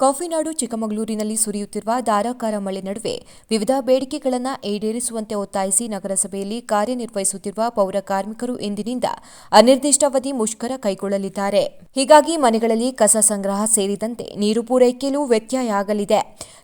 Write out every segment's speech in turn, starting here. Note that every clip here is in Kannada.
ಕಾಫಿನಾಡು ಚಿಕ್ಕಮಗಳೂರಿನಲ್ಲಿ ಸುರಿಯುತ್ತಿರುವ ಧಾರಾಕಾರ ಮಳೆ ನಡುವೆ ವಿವಿಧ ಬೇಡಿಕೆಗಳನ್ನು ಈಡೇರಿಸುವಂತೆ ಒತ್ತಾಯಿಸಿ ನಗರಸಭೆಯಲ್ಲಿ ಕಾರ್ಯನಿರ್ವಹಿಸುತ್ತಿರುವ ಪೌರ ಕಾರ್ಮಿಕರು ಇಂದಿನಿಂದ ಅನಿರ್ದಿಷ್ಟಾವಧಿ ಮುಷ್ಕರ ಕೈಗೊಳ್ಳಲಿದ್ದಾರೆ. ಹೀಗಾಗಿ ಮನೆಗಳಲ್ಲಿ ಕಸ ಸಂಗ್ರಹ ಸೇರಿದಂತೆ ನೀರು ಪೂರೈಕೆಯಲ್ಲೂ ವ್ಯತ್ಯಯ ಆಗಲಿದೆ.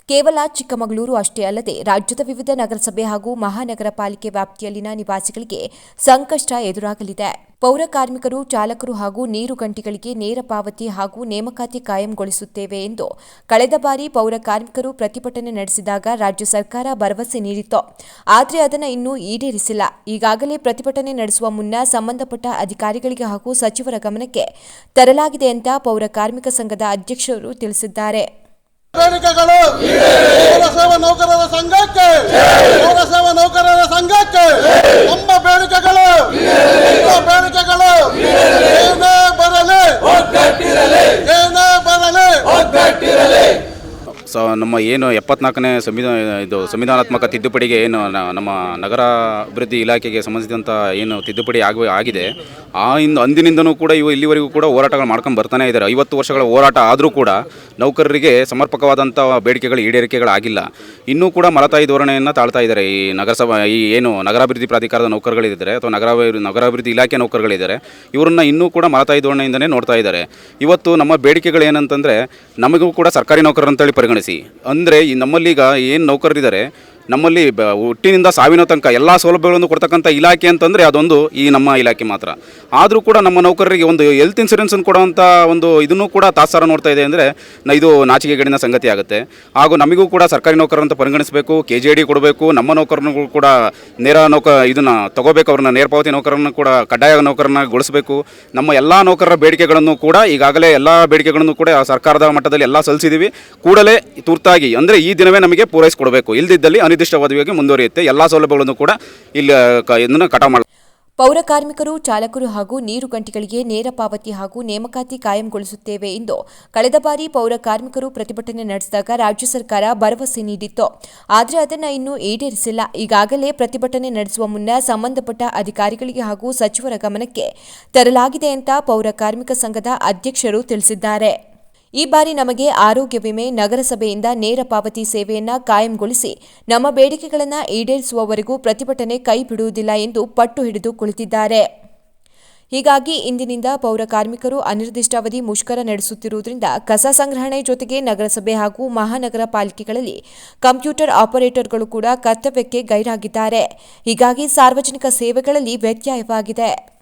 ಕೇವಲ ಚಿಕ್ಕಮಗಳೂರು ಅಷ್ಟೇ ಅಲ್ಲದೆ ರಾಜ್ಯದ ವಿವಿಧ ನಗರಸಭೆ ಹಾಗೂ ಮಹಾನಗರ ಪಾಲಿಕೆ ವ್ಯಾಪ್ತಿಯಲ್ಲಿನ ನಿವಾಸಿಗಳಿಗೆ ಸಂಕಷ್ಟ ಎದುರಾಗಲಿದೆ. ಪೌರ ಕಾರ್ಮಿಕರು, ಚಾಲಕರು ಹಾಗೂ ನೀರು ಗಂಟಿಗಳಿಗೆ ನೇರ ಪಾವತಿ ಹಾಗೂ ನೇಮಕಾತಿ ಕಾಯಂಗೊಳಿಸುತ್ತೇವೆ ಎಂದು ಕಳೆದ ಬಾರಿ ಪೌರ ಕಾರ್ಮಿಕರು ಪ್ರತಿಭಟನೆ ನಡೆಸಿದಾಗ ರಾಜ್ಯ ಸರ್ಕಾರ ಭರವಸೆ ನೀಡಿತ್ತು. ಆದರೆ ಅದನ್ನು ಇನ್ನೂ ಈಡೇರಿಸಿಲ್ಲ. ಈಗಾಗಲೇ ಪ್ರತಿಭಟನೆ ನಡೆಸುವ ಮುನ್ನ ಸಂಬಂಧಪಟ್ಟ ಅಧಿಕಾರಿಗಳಿಗೆ ಹಾಗೂ ಸಚಿವರ ಗಮನಕ್ಕೆ ತರಲಾಗಿದೆ ಅಂತ ಪೌರ ಕಾರ್ಮಿಕ ಸಂಘದ ಅಧ್ಯಕ್ಷರು ತಿಳಿಸಿದ್ದಾರೆ. ನೌಕರರ ಸಂಘಕ್ಕೆ ಪೌರಸೇವಾ ನೌಕರರ ಸಂಘಕ್ಕೆ ನಮ್ಮ ಬೇಡಿಕೆಗಳು ನಮ್ಮ ಬೇಡಿಕೆಗಳು ಏನೇ ಬರಲಿ ಏನೇ ಬರಲಿ ಸ, ನಮ್ಮ ಏನು ಎಪ್ಪತ್ನಾಲ್ಕನೇ ಸಂವಿಧಾನ, ಇದು ಸಂವಿಧಾನಾತ್ಮಕ ತಿದ್ದುಪಡಿಗೆ ಏನು ನಮ್ಮ ನಗರ ಅಭಿವೃದ್ಧಿ ಇಲಾಖೆಗೆ ಸಂಬಂಧಿಸಿದಂಥ ಏನು ತಿದ್ದುಪಡಿ ಆಗ, ಆಗಿದೆ. ಆ ಇಂದು, ಅಂದಿನಿಂದನೂ ಕೂಡ ಇವು ಇಲ್ಲಿವರೆಗೂ ಕೂಡ ಹೋರಾಟಗಳು ಮಾಡ್ಕೊಂಡು ಬರ್ತಾನೆ ಇದ್ದಾರೆ ಐವತ್ತು ವರ್ಷಗಳ ಹೋರಾಟ ಆದರೂ ಕೂಡ ನೌಕರರಿಗೆ ಸಮರ್ಪಕವಾದಂಥ ಬೇಡಿಕೆಗಳು ಈಡೇರಿಕೆಗಳಾಗಿಲ್ಲ ಇನ್ನೂ ಕೂಡ ಮಲತಾಯಿ ಧೋರಣೆಯನ್ನು ತಾಳ್ತಾ ಇದ್ದಾರೆ ಈ ನಗರಸಭಾ, ಈ ಏನು ನಗರಾಭಿವೃದ್ಧಿ ಪ್ರಾಧಿಕಾರದ ನೌಕರಗಳಿದ್ದಾರೆ ಅಥವಾ ನಗರ ನಗರಾಭಿವೃದ್ಧಿ ಇಲಾಖೆ ನೌಕರಗಳಿದ್ದಾರೆ. ಇವರನ್ನ ಇನ್ನೂ ಕೂಡ ಮಲತಾಯಿ ಧೋರಣೆಯಿಂದನೇ ನೋಡ್ತಾ ಇದ್ದಾರೆ ಇವತ್ತು ನಮ್ಮ ಬೇಡಿಕೆಗಳು ಏನಂತಂದರೆ ನಮಗೂ ಕೂಡ ಸರ್ಕಾರಿ ನೌಕರರು ಅಂತೇಳಿ ಪರಿಗಣಿಸಿ ಅಂದರೆ ಈ ನಮ್ಮಲ್ಲೀಗ ಏನು ನೌಕರರಿದ್ದಾರೆ ನಮ್ಮಲ್ಲಿ ಬ, ಹುಟ್ಟಿನಿಂದ ಸಾವಿನ ತನಕ ಎಲ್ಲ ಸೌಲಭ್ಯಗಳನ್ನು ಕೊಡ್ತಕ್ಕಂಥ ಇಲಾಖೆ ಅಂತಂದರೆ ಅದೊಂದು ಈ ನಮ್ಮ ಇಲಾಖೆ ಮಾತ್ರ. ಆದರೂ ಕೂಡ ನಮ್ಮ ನೌಕರರಿಗೆ ಒಂದು ಹೆಲ್ತ್ ಇನ್ಸೂರೆನ್ಸನ್ನು ಕೊಡುವಂಥ ಒಂದು ಇದನ್ನು ಕೂಡ ತಾತ್ಸಾರ ನೋಡ್ತಾ ಇದೆ ಅಂದರೆ ಇದು ನಾಚಿಕೆಗೇಡಿನ ಸಂಗತಿ ಆಗುತ್ತೆ. ಹಾಗೂ ನಮಗೂ ಕೂಡ ಸರ್ಕಾರಿ ನೌಕರರಂತ ಪರಿಗಣಿಸಬೇಕು ಕೆ ಜೆ ಡಿ ಕೊಡಬೇಕು, ನಮ್ಮ ನೌಕರರು ಕೂಡ ನೇರ ನೌಕ ಇದನ್ನು ತಗೋಬೇಕು, ಅವ್ರನ್ನ ನೇರ ಪಾವತಿ ನೌಕರನ್ನು ಕೂಡ, ಕಡ್ಡಾಯ ನೌಕರನ್ನ ಗೊಳಿಸಬೇಕು. ನಮ್ಮ ಎಲ್ಲ ನೌಕರರ ಬೇಡಿಕೆಗಳನ್ನು ಕೂಡ ಈಗಾಗಲೇ ಎಲ್ಲ ಬೇಡಿಕೆಗಳನ್ನು ಕೂಡ ಸರ್ಕಾರದ ಮಟ್ಟದಲ್ಲಿ ಎಲ್ಲ ಸಲ್ಲಿಸಿದ್ದೀವಿ ಕೂಡಲೇ ತುರ್ತಾಗಿ ಅಂದರೆ ಈ ದಿನವೇ ನಮಗೆ ಪೂರೈಸಿಕೊಡಬೇಕು. ಇಲ್ಲದಿದ್ದಲ್ಲಿ ಅನಿರ್ದಿಷ್ಟವಾದಿಯಾಗಿ ಮುಂದುವರಿಯುತ್ತೆ. ಎಲ್ಲ ಸೌಲಭ್ಯಗಳನ್ನು ಕೂಡ ಇಲ್ಲಿ ಇದನ್ನು ಕಟಾವು ಮಾಡಿ ಪೌರ ಕಾರ್ಮಿಕರು, ಚಾಲಕರು ಹಾಗೂ ನೀರು ಗಂಟೆಗಳಿಗೆ ನೇರ ಪಾವತಿ ಹಾಗೂ ನೇಮಕಾತಿ ಕಾಯಂಗೊಳಿಸುತ್ತೇವೆ ಎಂದು ಕಳೆದ ಬಾರಿ ಪೌರ ಕಾರ್ಮಿಕರು ಪ್ರತಿಭಟನೆ ನಡೆಸಿದಾಗ ರಾಜ್ಯ ಸರ್ಕಾರ ಭರವಸೆ ನೀಡಿತ್ತು. ಆದರೆ ಅದನ್ನು ಇನ್ನೂ ಈಡೇರಿಸಿಲ್ಲ. ಈಗಾಗಲೇ ಪ್ರತಿಭಟನೆ ನಡೆಸುವ ಮುನ್ನ ಸಂಬಂಧಪಟ್ಟ ಅಧಿಕಾರಿಗಳಿಗೆ ಹಾಗೂ ಸಚಿವರ ಗಮನಕ್ಕೆ ತರಲಾಗಿದೆ ಅಂತ ಪೌರ ಕಾರ್ಮಿಕ ಸಂಘದ ಅಧ್ಯಕ್ಷರು ತಿಳಿಸಿದ್ದಾರೆ. ಈ ಬಾರಿ ನಮಗೆ ಆರೋಗ್ಯ ವಿಮೆ ನಗರಸಭೆಯಿಂದ ನೇರ ಪಾವತಿ ಸೇವೆಯನ್ನ ಕಾಯಂಗೊಳಿಸಿ ನಮ್ಮ ಬೇಡಿಕೆಗಳನ್ನು ಈಡೇರಿಸುವವರೆಗೂ ಪ್ರತಿಭಟನೆ ಕೈ ಬಿಡುವುದಿಲ್ಲ ಎಂದು ಪಟ್ಟು ಹಿಡಿದು ಕುಳಿತಿದ್ದಾರೆ. ಹೀಗಾಗಿ ಇಂದಿನಿಂದ ಪೌರ ಕಾರ್ಮಿಕರು ಅನಿರ್ದಿಷ್ಟಾವಧಿ ಮುಷ್ಕರ ನಡೆಸುತ್ತಿರುವುದರಿಂದ ಕಸ ಸಂಗ್ರಹಣೆ ಜೊತೆಗೆ ನಗರಸಭೆ ಹಾಗೂ ಮಹಾನಗರ ಪಾಲಿಕೆಗಳಲ್ಲಿ ಕಂಪ್ಯೂಟರ್ ಆಪರೇಟರ್ಗಳು ಕೂಡ ಕರ್ತವ್ಯಕ್ಕೆ ಗೈರಾಗಿದ್ದಾರೆ. ಹೀಗಾಗಿ ಸಾರ್ವಜನಿಕ ಸೇವೆಗಳಲ್ಲಿ ವ್ಯತ್ಯಯವಾಗಿದೆ.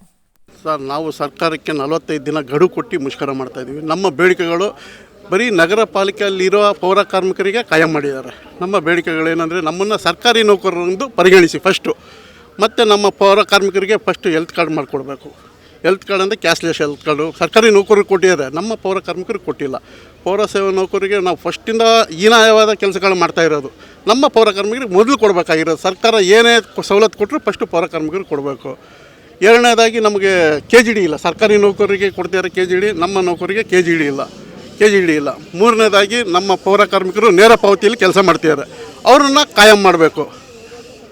ಸರ್, ನಾವು ಸರ್ಕಾರಕ್ಕೆ ನಲವತ್ತೈದು ದಿನ ಗಡು ಕೊಟ್ಟು ಮುಷ್ಕರ ಮಾಡ್ತಾ ಇದ್ದೀವಿ ನಮ್ಮ ಬೇಡಿಕೆಗಳು ಬರೀ ನಗರ ಪಾಲಿಕೆಯಲ್ಲಿರುವ ಪೌರ ಕಾರ್ಮಿಕರಿಗೆ ಕಾಯಂ ಮಾಡಿದ್ದಾರೆ. ನಮ್ಮ ಬೇಡಿಕೆಗಳೇನೆಂದರೆ ನಮ್ಮನ್ನು ಸರ್ಕಾರಿ ನೌಕರರೆಂದು ಪರಿಗಣಿಸಿ ಫಸ್ಟು ಮತ್ತು ನಮ್ಮ ಪೌರ ಕಾರ್ಮಿಕರಿಗೆ ಫಸ್ಟು ಹೆಲ್ತ್ ಕಾರ್ಡ್ ಮಾಡಿಕೊಡ್ಬೇಕು. ಹೆಲ್ತ್ ಕಾರ್ಡ್ ಅಂದರೆ ಕ್ಯಾಶ್ಲೆಸ್ ಹೆಲ್ತ್ ಕಾರ್ಡು ಸರ್ಕಾರಿ ನೌಕರಿಗೆ ಕೊಟ್ಟಿದ್ದಾರೆ. ನಮ್ಮ ಪೌರ ಕಾರ್ಮಿಕರಿಗೆ ಕೊಟ್ಟಿಲ್ಲ. ಪೌರ ಸೇವಾ ನೌಕರಿಗೆ ನಾವು ಫಸ್ಟಿಂದ ಹೀನಾಯವಾದ ಕೆಲಸಗಳು ಮಾಡ್ತಾ ಇರೋದು. ನಮ್ಮ ಪೌರ ಕಾರ್ಮಿಕರಿಗೆ ಮೊದಲು ಕೊಡಬೇಕಾಗಿರೋದು. ಸರ್ಕಾರ ಏನೇ ಸವಲತ್ತು ಕೊಟ್ಟರು ಫಸ್ಟು ಪೌರ ಕಾರ್ಮಿಕರಿಗೆ ಕೊಡಬೇಕು. ಎರಡನೇದಾಗಿ ನಮಗೆ ಕೆ ಜಿ ಡಿ ಇಲ್ಲ. ಸರ್ಕಾರಿ ನೌಕರರಿಗೆ ಕೊಡ್ತಿದ್ದಾರೆ ಕೆ ಜಿ ಡಿ ನಮ್ಮ ನೌಕರಿಗೆ ಕೆ ಜಿ ಡಿ ಇಲ್ಲ. ಕೆ ಜಿ ಡಿ ಇಲ್ಲ. ಮೂರನೇದಾಗಿ ನಮ್ಮ ಪೌರ ಕಾರ್ಮಿಕರು ನೇರ ಪಾವತಿಯಲ್ಲಿ ಕೆಲಸ ಮಾಡ್ತಿದ್ದಾರೆ. ಅವ್ರನ್ನ ಕಾಯಂ ಮಾಡಬೇಕು.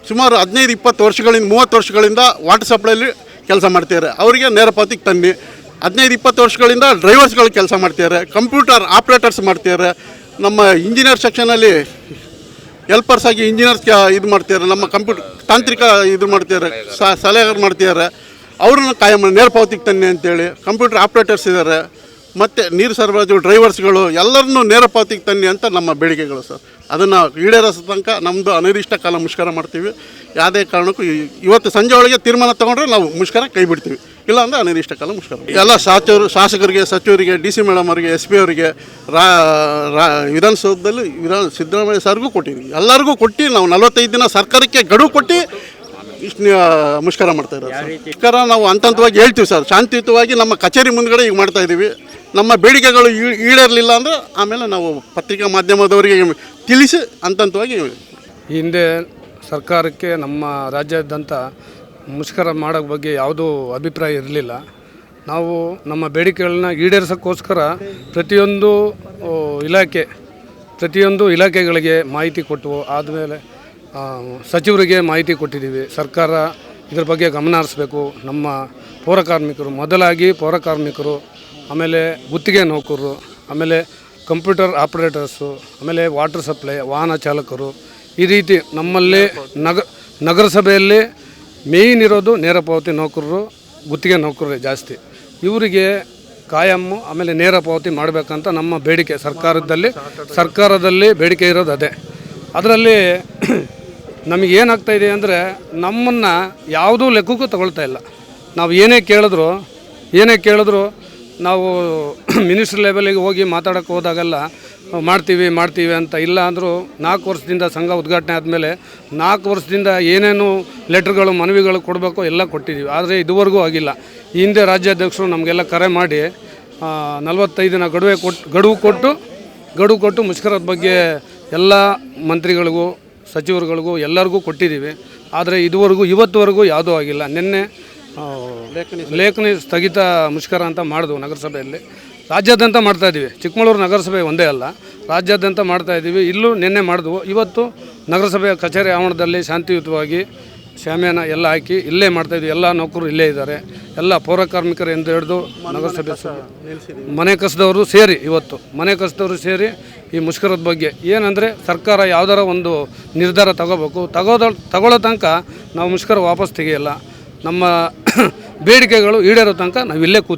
ಸುಮಾರು ಹದಿನೈದು, ಇಪ್ಪತ್ತು ವರ್ಷಗಳಿಂದ, ಮೂವತ್ತು ವರ್ಷಗಳಿಂದ ವಾಟರ್ ಸಪ್ಲೈಲಿ ಕೆಲಸ ಮಾಡ್ತಿದ್ದಾರೆ. ಅವರಿಗೆ ನೇರ ಪಾವತಿಗೆ ತನ್ನಿ. ಹದಿನೈದು, ಇಪ್ಪತ್ತು ವರ್ಷಗಳಿಂದ ಡ್ರೈವರ್ಸ್ಗಳು ಕೆಲಸ ಮಾಡ್ತಿದ್ದಾರೆ. ಕಂಪ್ಯೂಟರ್ ಆಪ್ರೇಟರ್ಸ್ ಮಾಡ್ತಿದ್ದಾರೆ. ನಮ್ಮ ಇಂಜಿನಿಯರ್ ಸೆಕ್ಷನಲ್ಲಿ ಹೆಲ್ಪರ್ಸ್ ಆಗಿ ಇಂಜಿನಿಯರ್ಸ್ ಇದು ಮಾಡ್ತಿದ್ದಾರೆ, ನಮ್ಮ ಕಂಪ್ಯೂಟರ್ ತಾಂತ್ರಿಕ ಇದು ಮಾಡ್ತಿದ್ದಾರೆ ಸಲಹೆಗಾರ ಮಾಡ್ತಿದ್ದಾರೆ. ಅವ್ರನ್ನ ಕಾಯಂ ನೇರ ಪಾವತಿಗೆ ತನ್ನಿ ಅಂತೇಳಿ ಕಂಪ್ಯೂಟರ್ ಆಪ್ರೇಟರ್ಸ್ ಇದ್ದಾರೆ, ಮತ್ತು ನೀರು ಸರಬರಾಜು ಡ್ರೈವರ್ಸ್ಗಳು ಎಲ್ಲರನ್ನೂ ನೇರ ಪಾವತಿಗೆ ತನ್ನಿ ಅಂತ ನಮ್ಮ ಬೇಡಿಕೆಗಳು ಸರ್. ಅದನ್ನು ಈಡೇರಿಸ ತನಕ ನಮ್ಮದು ಅನಿರ್ದಿಷ್ಟ ಕಾಲ ಮುಷ್ಕರ ಮಾಡ್ತೀವಿ. ಯಾವುದೇ ಕಾರಣಕ್ಕೂ ಇವತ್ತು ಸಂಜೆ ಒಳಗೆ ತೀರ್ಮಾನ ತೊಗೊಂಡ್ರೆ ನಾವು ಮುಷ್ಕರ ಕೈ ಬಿಡ್ತೀವಿ ಇಲ್ಲ ಅಂದರೆ ಅನಿರ್ದಿಷ್ಟ ಕಾಲ ಮುಷ್ಕರ. ಎಲ್ಲ ಶಾಸಕರು, ಶಾಸಕರಿಗೆ, ಸಚಿವರಿಗೆ, ಡಿ ಸಿ ಮೇಡಮ್ ಅವರಿಗೆ, ಎಸ್ ಪಿ ಅವರಿಗೆ, ರಾ, ರಾ- ವಿಧಾನಸೌಧದಲ್ಲಿ ವಿಧಾನ ಸಿದ್ದರಾಮಯ್ಯ ಸರ್ಗೂ ಕೊಟ್ಟಿದ್ದೀವಿ ಎಲ್ಲರಿಗೂ ಕೊಟ್ಟು ನಾವು ನಲವತ್ತೈದು ದಿನ ಸರ್ಕಾರಕ್ಕೆ ಗಡುವು ಕೊಟ್ಟು ಇಷ್ಟು ಮುಷ್ಕರ ಮಾಡ್ತಾ ಇರೋದು ಸರ್. ಮುಷ್ಕರ ನಾವು ಹಂತ ಹಂತವಾಗಿ ಹೇಳ್ತೀವಿ ಸರ್. ಶಾಂತಿಯುತವಾಗಿ ನಮ್ಮ ಕಚೇರಿ ಮುಂದ್ಗಡೆ ಈಗ ಮಾಡ್ತಾ ಇದ್ದೀವಿ. ನಮ್ಮ ಬೇಡಿಕೆಗಳು ಈಡೇರಲಿಲ್ಲ ಅಂದರೆ ಆಮೇಲೆ ನಾವು ಪತ್ರಿಕಾ ಮಾಧ್ಯಮದವರಿಗೆ ತಿಳಿಸಿ ಹಂತ ಹಂತವಾಗಿ ಹಿಂದೆ ಸರ್ಕಾರಕ್ಕೆ ನಮ್ಮ ರಾಜ್ಯಾದ್ಯಂತ ಮುಷ್ಕರ ಮಾಡೋ ಬಗ್ಗೆ ಯಾವುದೂ ಅಭಿಪ್ರಾಯ ಇರಲಿಲ್ಲ. ನಾವು ನಮ್ಮ ಬೇಡಿಕೆಗಳನ್ನ ಈಡೇರಿಸೋಕ್ಕೋಸ್ಕರ ಪ್ರತಿಯೊಂದು ಇಲಾಖೆ, ಪ್ರತಿಯೊಂದು ಇಲಾಖೆಗಳಿಗೆ ಮಾಹಿತಿ ಕೊಟ್ಟು ಆದಮೇಲೆ ಸಚಿವರಿಗೆ ಮಾಹಿತಿ ಕೊಟ್ಟಿದ್ದೀವಿ. ಸರ್ಕಾರ ಇದ್ರ ಬಗ್ಗೆ ಗಮನ ಹರಿಸ್ಬೇಕು. ನಮ್ಮ ಪೌರಕಾರ್ಮಿಕರು ಮೊದಲಾಗಿ ಪೌರಕಾರ್ಮಿಕರು ಆಮೇಲೆ ಗುತ್ತಿಗೆ ನೌಕರರು, ಆಮೇಲೆ ಕಂಪ್ಯೂಟರ್ ಆಪರೇಟರ್ಸು, ಆಮೇಲೆ ವಾಟರ್ ಸಪ್ಲೈ, ವಾಹನ ಚಾಲಕರು ಈ ರೀತಿ ನಮ್ಮಲ್ಲಿ ನಗ, ನಗರಸಭೆಯಲ್ಲಿ ಮೇಯ್ನ್ ಇರೋದು ನೇರ ಪಾವತಿ ನೌಕರರು, ಗುತ್ತಿಗೆ ನೌಕರರು ಜಾಸ್ತಿ. ಇವರಿಗೆ ಕಾಯಮ್ಮು ಆಮೇಲೆ ನೇರ ಪಾವತಿ ಮಾಡಬೇಕಂತ ನಮ್ಮ ಬೇಡಿಕೆ ಸರ್ಕಾರದಲ್ಲಿ ಸರ್ಕಾರದಲ್ಲಿ ಬೇಡಿಕೆ ಇರೋದು ಅದೇ. ಅದರಲ್ಲಿ ನಮಗೆ ಏನಾಗ್ತಾ ಇದೆ ಅಂದರೆ ನಮ್ಮನ್ನು ಯಾವುದೂ ಲೆಕ್ಕಕ್ಕೂ ತಗೊಳ್ತಾ ಇಲ್ಲ. ನಾವು ಏನೇ ಕೇಳಿದ್ರು ಏನೇ ಕೇಳಿದ್ರು ನಾವು ಮಿನಿಸ್ಟ್ರ್ ಲೆವೆಲಿಗೆ ಹೋಗಿ ಮಾತಾಡೋಕ್ಕೆ ಹೋದಾಗೆಲ್ಲ ಮಾಡ್ತೀವಿ ಮಾಡ್ತೀವಿ ಅಂತ ಇಲ್ಲ ಅಂದರೂ ನಾಲ್ಕು ವರ್ಷದಿಂದ ಸಂಘ ಉದ್ಘಾಟನೆ ಆದಮೇಲೆ ನಾಲ್ಕು ವರ್ಷದಿಂದ ಏನೇನು ಲೆಟ್ರ್ಗಳು, ಮನವಿಗಳು ಕೊಡಬೇಕು ಎಲ್ಲ ಕೊಟ್ಟಿದ್ದೀವಿ. ಆದರೆ ಇದುವರೆಗೂ ಆಗಿಲ್ಲ. ಹಿಂದೆ ರಾಜ್ಯಾಧ್ಯಕ್ಷರು ನಮಗೆಲ್ಲ ಕರೆ ಮಾಡಿ ನಲವತ್ತೈದಿನ ದಿನ ಗಡುವೆ ಕೊಟ್ಟು ಗಡುವು ಕೊಟ್ಟು ಗಡುವು ಕೊಟ್ಟು ಮುಷ್ಕರದ ಬಗ್ಗೆ ಎಲ್ಲ ಮಂತ್ರಿಗಳಿಗೂ, ಸಚಿವರುಗಳಿಗೂ ಎಲ್ಲರಿಗೂ ಕೊಟ್ಟಿದ್ದೀವಿ. ಆದರೆ ಇದುವರೆಗೂ, ಇವತ್ತುವರೆಗೂ ಯಾವುದೂ ಆಗಿಲ್ಲ. ನಿನ್ನೆ ಲೇಖನಿ ಸ್ಥಗಿತ ಮುಷ್ಕರ ಅಂತ ಮಾಡಿದ್ವು ನಗರಸಭೆಯಲ್ಲಿ. ರಾಜ್ಯಾದ್ಯಂತ ಮಾಡ್ತಾ ಇದ್ದೀವಿ ಚಿಕ್ಕಮಗಳೂರು ನಗರಸಭೆ ಒಂದೇ ಅಲ್ಲ. ರಾಜ್ಯಾದ್ಯಂತ ಮಾಡ್ತಾ ಇದ್ದೀವಿ ಇಲ್ಲೂ ನಿನ್ನೆ ಮಾಡಿದ್ವು ಇವತ್ತು ನಗರಸಭೆಯ ಕಚೇರಿ ಆವರಣದಲ್ಲಿ ಶಾಂತಿಯುತವಾಗಿ ಶಾಮಿಯಾನ ಎಲ್ಲ ಹಾಕಿ ಇಲ್ಲೇ ಮಾಡ್ತಾ ಇದ್ವಿ. ಎಲ್ಲ ನೌಕರರು ಇಲ್ಲೇ ಇದ್ದಾರೆ. ಎಲ್ಲ ಪೌರ ಕಾರ್ಮಿಕರು ಎಂದು ಹಿಡಿದು ನಗರಸಭೆ ಮನೆ ಕಸದವರು ಸೇರಿ ಇವತ್ತು. ಮನೆ ಕಸದವರು ಸೇರಿ ಈ ಮುಷ್ಕರದ ಬಗ್ಗೆ. ಏನಂದರೆ ಸರ್ಕಾರ ಯಾವ್ದಾರ ಒಂದು ನಿರ್ಧಾರ ತಗೋಬೇಕು. ತಗೋದ ತಗೊಳ್ಳೋ ತನಕ ನಾವು ಮುಷ್ಕರ ವಾಪಸ್ ತೆಗೆಯಲ್ಲ. ನಮ್ಮ ಬೇಡಿಕೆಗಳು ಈಡೇರೋ ತನಕ ನಾವು ಇಲ್ಲೇ ಕೂತ್